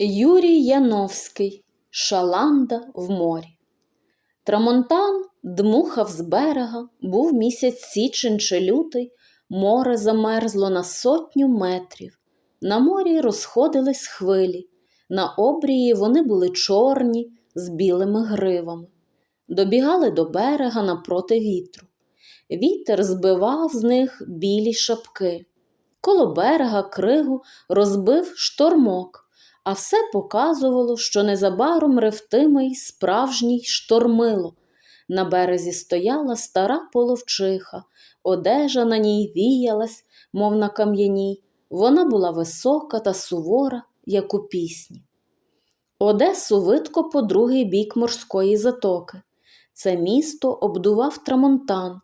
Юрій Яновський Шаланда в морі. Трамонтан дмухав з берега, був місяць січень чи лютий, море замерзло на сотню метрів. На морі розходились хвилі, на обрії вони були чорні з білими гривами. Добігали до берега напроти вітру. Вітер збивав з них білі шапки. Коло берега кригу розбив штормок, а все показувало, що незабаром ревтиме й справжній штормило. На березі стояла стара половчиха, одежа на ній віялась, мов на кам'яній. Вона була висока та сувора, як у пісні. Одесу видко по другий бік морської затоки. Це місто обдував трамонтан.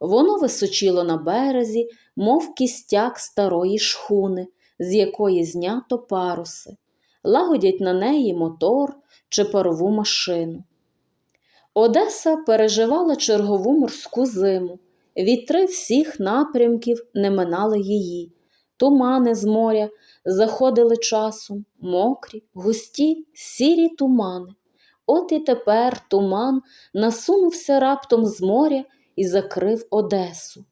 Воно височило на березі, мов кістяк старої шхуни, з якої знято паруси, лагодять на неї мотор чи парову машину. Одеса переживала чергову морську зиму. Вітри всіх напрямків не минали її. Тумани з моря заходили часом, мокрі, густі, сірі тумани. От і тепер туман насунувся раптом з моря і закрив Одесу.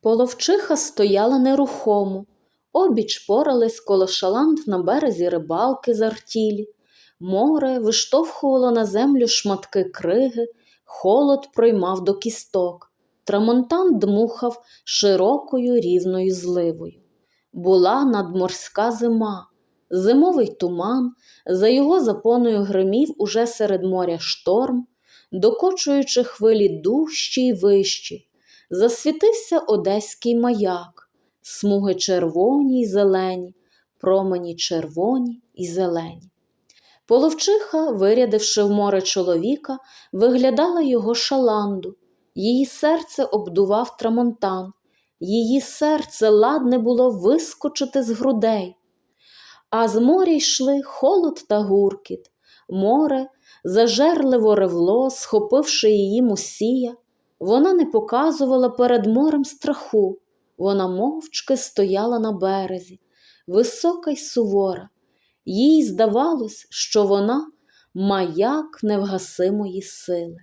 Половчиха стояла нерухомо, обіч порались коло шаланд на березі рибалки з артілі. Море виштовхувало на землю шматки криги, холод проймав до кісток. Трамонтан дмухав широкою рівною зливою. Була надморська зима, зимовий туман, за його запоною гримів уже серед моря шторм, докочуючи хвилі дужчі й вищі, засвітився одеський маяк, смуги червоні й зелені, промені червоні й зелені. Половчиха, вирядивши в море чоловіка, виглядала його шаланду. Її серце обдував трамонтан, її серце ладне було вискочити з грудей. А з моря йшли холод та гуркіт, море зажерливо ревло, схопивши її мусія. Вона не показувала перед морем страху, вона мовчки стояла на березі, висока й сувора. Їй здавалось, що вона маяк невгасимої сили.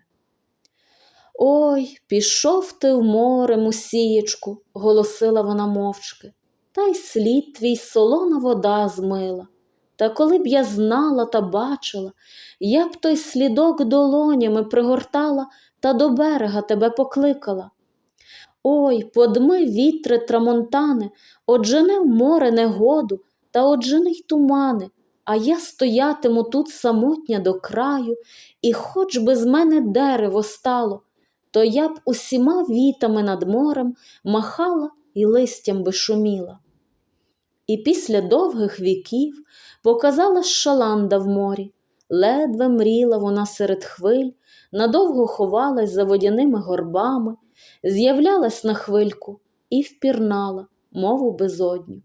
Ой, пішов ти в море, мусієчку, голосила вона мовчки, та й слід твій солона вода змила. Та коли б я знала та бачила, я б той слідок долонями пригортала та до берега тебе покликала. Ой, подми вітре трамонтани, оджени в море негоду та оджени й тумани, а я стоятиму тут самотня до краю, і хоч би з мене дерево стало, то я б усіма вітами над морем махала і листям би шуміла. І після довгих віків показалась шаланда в морі, ледве мріла вона серед хвиль, надовго ховалась за водяними горбами, з'являлась на хвильку і впірнала, мову безодню.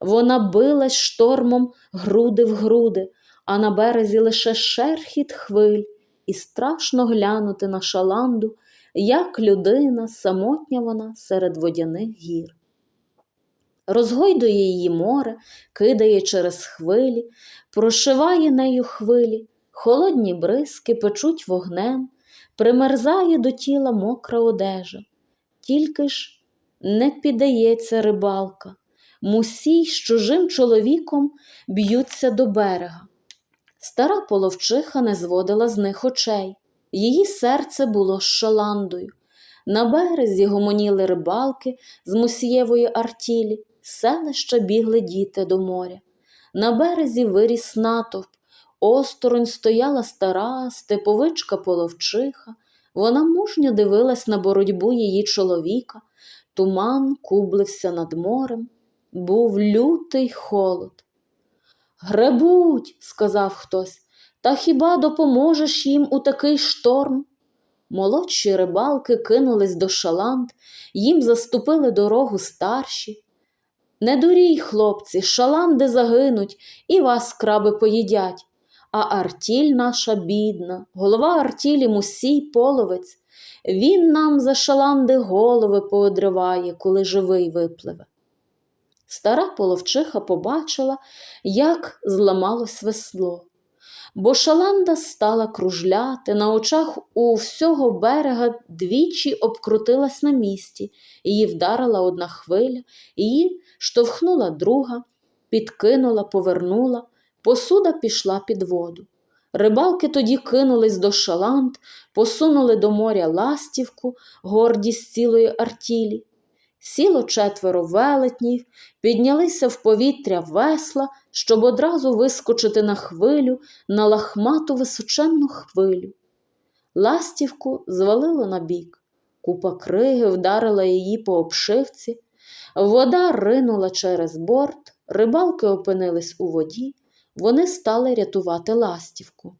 Вона билась штормом груди в груди, а на березі лише шерхіт хвиль, і страшно глянути на шаланду, як людина, самотня вона серед водяних гір. Розгойдує її море, кидає через хвилі, прошиває нею хвилі, холодні бризки печуть вогнем, примерзає до тіла мокра одежа. Тільки ж не піддається рибалка, мусій з чужим чоловіком б'ються до берега. Стара половчиха не зводила з них очей, її серце було з шаландою. На березі гомоніли рибалки з мусієвої артілі, селища бігли діти до моря. На березі виріс натовп, осторонь стояла стара степовичка половчиха. Вона мужньо дивилась на боротьбу її чоловіка, туман кублився над морем, був лютий холод. Гребуть, сказав хтось, та хіба допоможеш їм у такий шторм? Молодші рибалки кинулись до шаланд, їм заступили дорогу старші. Не дурій, хлопці, шаланди загинуть і вас краби поїдять. А артіль наша бідна, голова артілі мусій половець, він нам за шаланди голови поодриває, коли живий випливе. стара половчиха побачила, як зламалось весло. Бо шаланда стала кружляти, на очах у всього берега двічі обкрутилась на місці, її вдарила одна хвиля, її штовхнула друга, підкинула, повернула, посуда пішла під воду. Рибалки тоді кинулись до шаланд, посунули до моря ластівку, гордість цілої артілі. Сіло четверо велетнів, піднялися в повітря весла, щоб одразу вискочити на хвилю, на лахмату височенну хвилю. Ластівку звалило на бік. Купа криги вдарила її по обшивці, вода ринула через борт, рибалки опинились у воді, вони стали рятувати ластівку.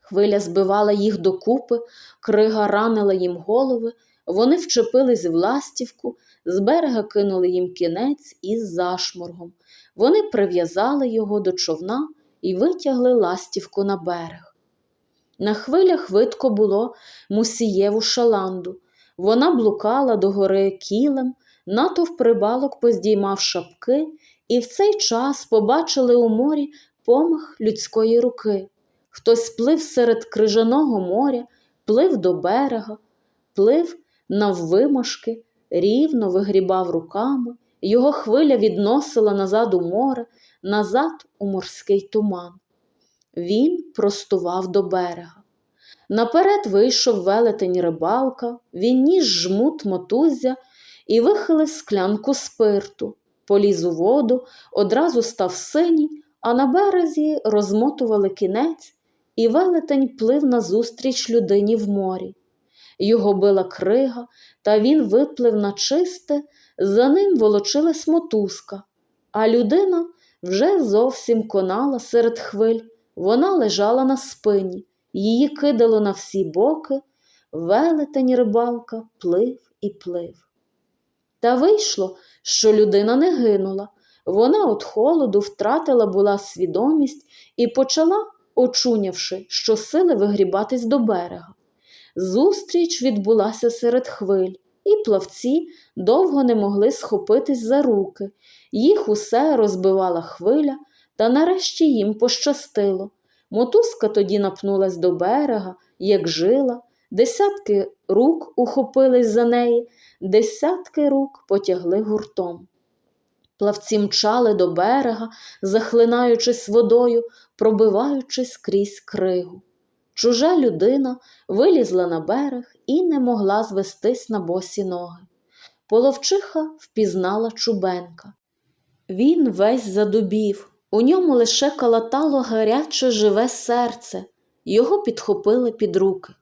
Хвиля збивала їх докупи, крига ранила їм голови, вони вчепились в ластівку, з берега кинули їм кінець із зашморгом. Вони прив'язали його до човна і витягли ластівку на берег. На хвилях видко було мусієву шаланду. Вона блукала до гори кілем, натовп рибалок поздіймав шапки, і в цей час побачили у морі помах людської руки. Хтось плив серед крижаного моря, плив до берега, плив наввимашки, рівно вигрібав руками, його хвиля відносила назад у море, назад у морський туман. Він простував до берега. Наперед вийшов велетень рибалка, він ніж жмут мотузя і вихилив склянку спирту, поліз у воду, одразу став синій, а на березі розмотували кінець, і велетень плив назустріч людині в морі. Його била крига, та він виплив на чисте, за ним волочилась мотузка, а людина вже зовсім конала серед хвиль, вона лежала на спині, її кидало на всі боки, велетень рибалка плив і плив. Та вийшло, що людина не гинула. Вона від холоду втратила була свідомість і почала, очунявши, щосили вигрібатись до берега. Зустріч відбулася серед хвиль, і плавці довго не могли схопитись за руки. Їх усе розбивала хвиля, та нарешті їм пощастило. Мотузка тоді напнулась до берега, як жила, десятки рук ухопились за неї, десятки рук потягли гуртом. Плавці мчали до берега, захлинаючись водою, пробиваючись крізь кригу. Чужа людина вилізла на берег і не могла звестись на босі ноги. Половчиха впізнала чубенка. Він весь задубів, у ньому лише калатало гаряче живе серце, його підхопили під руки.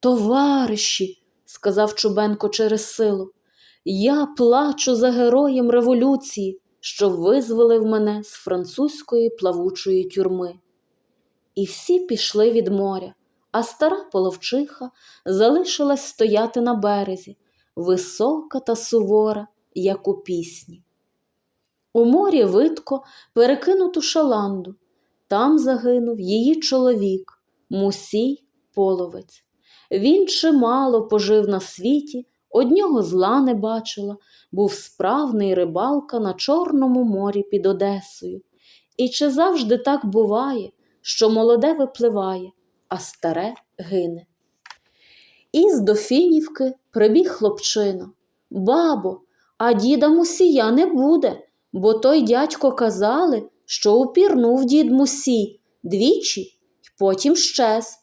Товариші, сказав Чубенко через силу, я плачу за героєм революції, що визволив мене з французької плавучої тюрми. І всі пішли від моря, а стара половчиха залишилась стояти на березі, висока та сувора, як у пісні. У морі видко перекинуту шаланду. Там загинув її чоловік, мусій половець. Він чимало пожив на світі, однього зла не бачила, був справний рибалка на Чорному морі під Одесою. І чи завжди так буває, що молоде випливає, а старе гине? Із Дофінівки прибіг хлопчина. Бабо, а діда мусія не буде, бо той дядько казали, що упірнув дід мусій двічі й потім щез.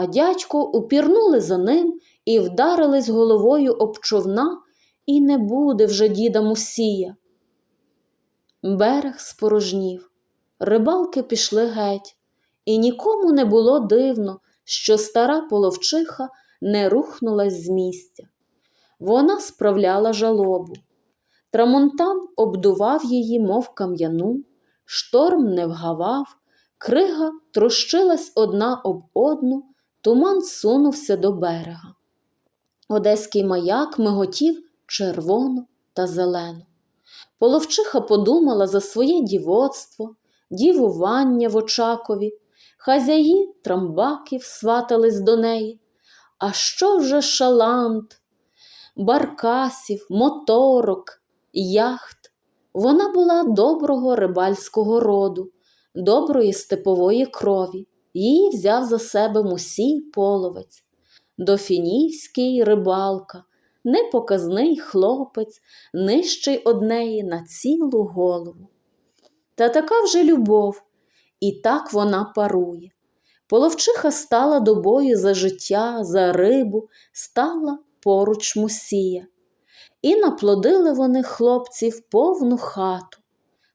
А дядько упірнули за ним і вдарились головою об човна, і не буде вже діда мусія. Берег спорожнів, рибалки пішли геть, і нікому не було дивно, що стара половчиха не рухнулась з місця. Вона справляла жалобу. Трамонтан обдував її, мов кам'яну, шторм не вгавав, крига трощилась одна об одну, туман сунувся до берега. Одеський маяк миготів червоно та зелено. Половчиха подумала за своє дівоцтво, дівування в Очакові, хазяї трамбаків сватались до неї. А що вже шалант, баркасів, моторок, яхт? Вона була доброго рибальського роду, доброї степової крові. Її взяв за себе мусій половець, дофінівський рибалка, непоказний хлопець, нижчий однеї на цілу голову. Та така вже любов, і так вона парує. Половчиха стала до бою за життя, за рибу, стала поруч мусія. І наплодили вони хлопців повну хату.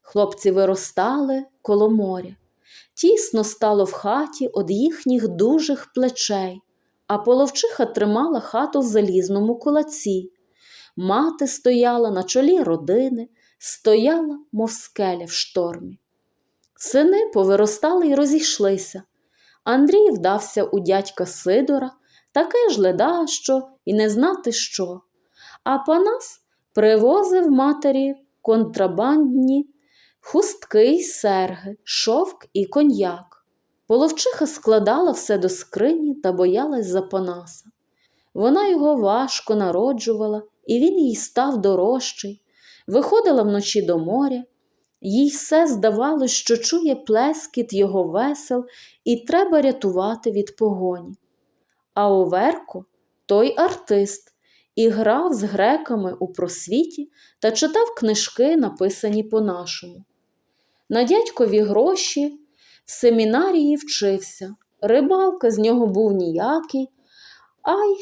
Хлопці виростали коло моря. Тісно стало в хаті од їхніх дужих плечей, а половчиха тримала хату в залізному кулаці. Мати стояла на чолі родини, стояла, мов скеля в штормі. Сини повиростали й розійшлися. Андрій вдався у дядька Сидора, таке ж ледащо і не знати що. А Панас привозив матері контрабандні хустки й серги, шовк і коньяк. Половчиха складала все до скрині та боялась за Панаса. Вона його важко народжувала, і він їй став дорожчий, виходила вночі до моря. Їй все здавалось, що чує плескіт його весел і треба рятувати від погоні. А Оверко той артист, і грав з греками у просвіті та читав книжки, написані по-нашому. На дядькові гроші в семінарії вчився. Рибалка з нього був ніякий, ай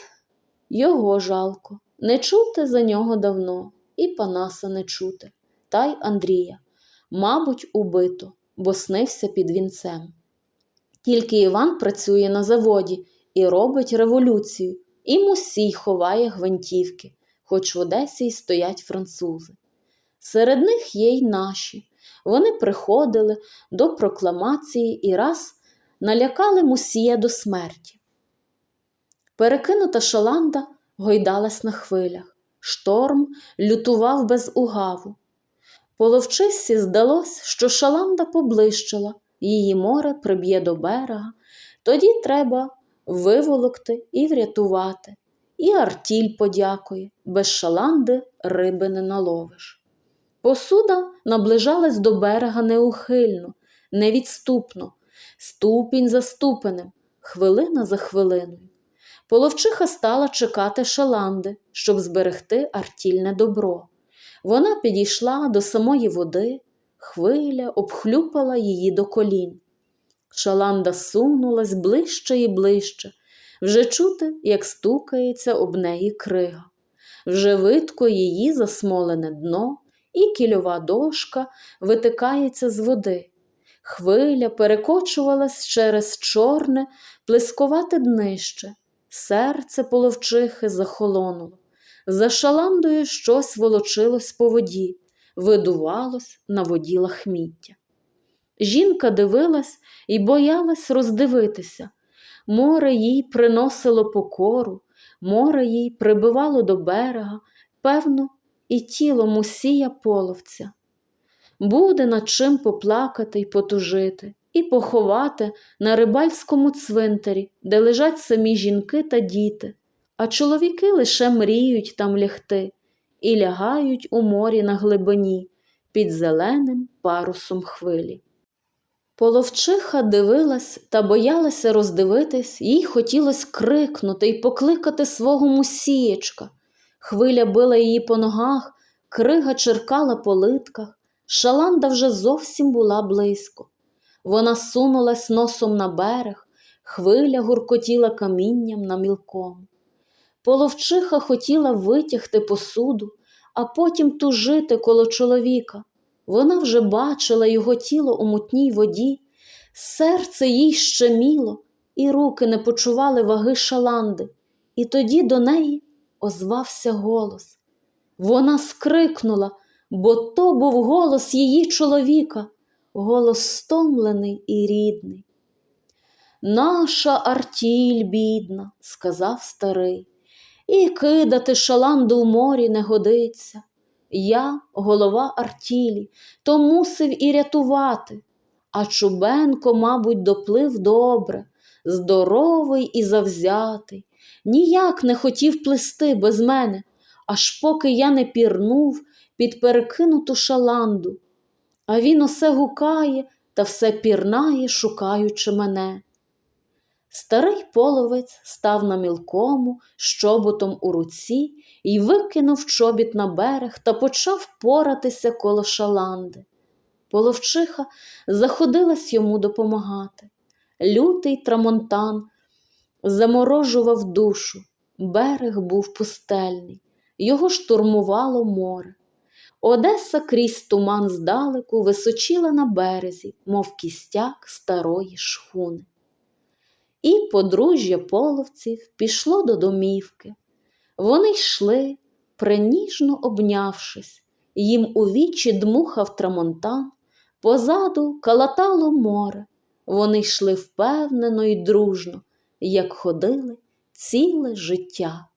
його жалко. Не чути за нього давно, і Панаса не чути, та й Андрія. Мабуть, убито, бо снився під вінцем. Тільки Іван працює на заводі і робить революцію, і мусій ховає гвинтівки, хоч в Одесі й стоять французи. Серед них є й наші. Вони приходили до прокламації і раз налякали мусія до смерті. Перекинута шаланда гойдалась на хвилях, шторм лютував без угаву. Половчисі здалось, що шаланда поблищила, її море приб'є до берега, тоді треба виволокти і врятувати. І артіль подякує, без шаланди риби не наловиш. Посуда наближалась до берега неухильно, невідступно, ступінь за ступенем, хвилина за хвилиною. Половчиха стала чекати шаланди, щоб зберегти артільне добро. Вона підійшла до самої води, хвиля обхлюпала її до колін. Шаланда сунулась ближче і ближче, вже чути, як стукається об неї крига. Вже видко її засмолене дно, і кільова дошка витикається з води. Хвиля перекочувалась через чорне, плескувате днище, серце половчихи захолонуло. За шаландою щось волочилось по воді, видувалось на воді лахміття. Жінка дивилась і боялась роздивитися. Море їй приносило покору, море їй прибивало до берега, певно, і тіло мусія половця. Буде над чим поплакати й потужити, і поховати на рибальському цвинтарі, де лежать самі жінки та діти, а чоловіки лише мріють там лягти і лягають у морі на глибині під зеленим парусом хвилі. Половчиха дивилась та боялася роздивитись, їй хотілося крикнути і покликати свого мусієчка. Хвиля била її по ногах, крига черкала по литках, шаланда вже зовсім була близько. Вона сунулась носом на берег, хвиля гуркотіла камінням на мілкому. Половчиха хотіла витягти посуду, а потім тужити коло чоловіка. Вона вже бачила його тіло у мутній воді, серце їй щеміло, і руки не почували ваги шаланди, і тоді до неї озвався голос. Вона скрикнула, бо то був голос її чоловіка, голос стомлений і рідний. Наша артіль, бідна, сказав старий, і кидати шаланду в морі не годиться. Я, голова артілі, то мусив і рятувати. А Чубенко, мабуть, доплив добре, здоровий і завзятий, ніяк не хотів плисти без мене, аж поки я не пірнув, під перекинуту шаланду, а він усе гукає та все пірнає, шукаючи мене. Старий половець став на мілкому, з чоботом у руці, і викинув чобіт на берег та почав поратися коло шаланди. Половчиха заходилась йому допомагати. Лютий трамонтан заморожував душу, берег був пустельний, його штурмувало море. Одеса крізь туман здалеку височила на березі, мов кістяк старої шхуни. І подружжя половців пішло до домівки. Вони йшли, приніжно обнявшись, їм у вічі дмухав трамонтан, позаду калатало море. Вони йшли впевнено й дружно, як ходили ціле життя.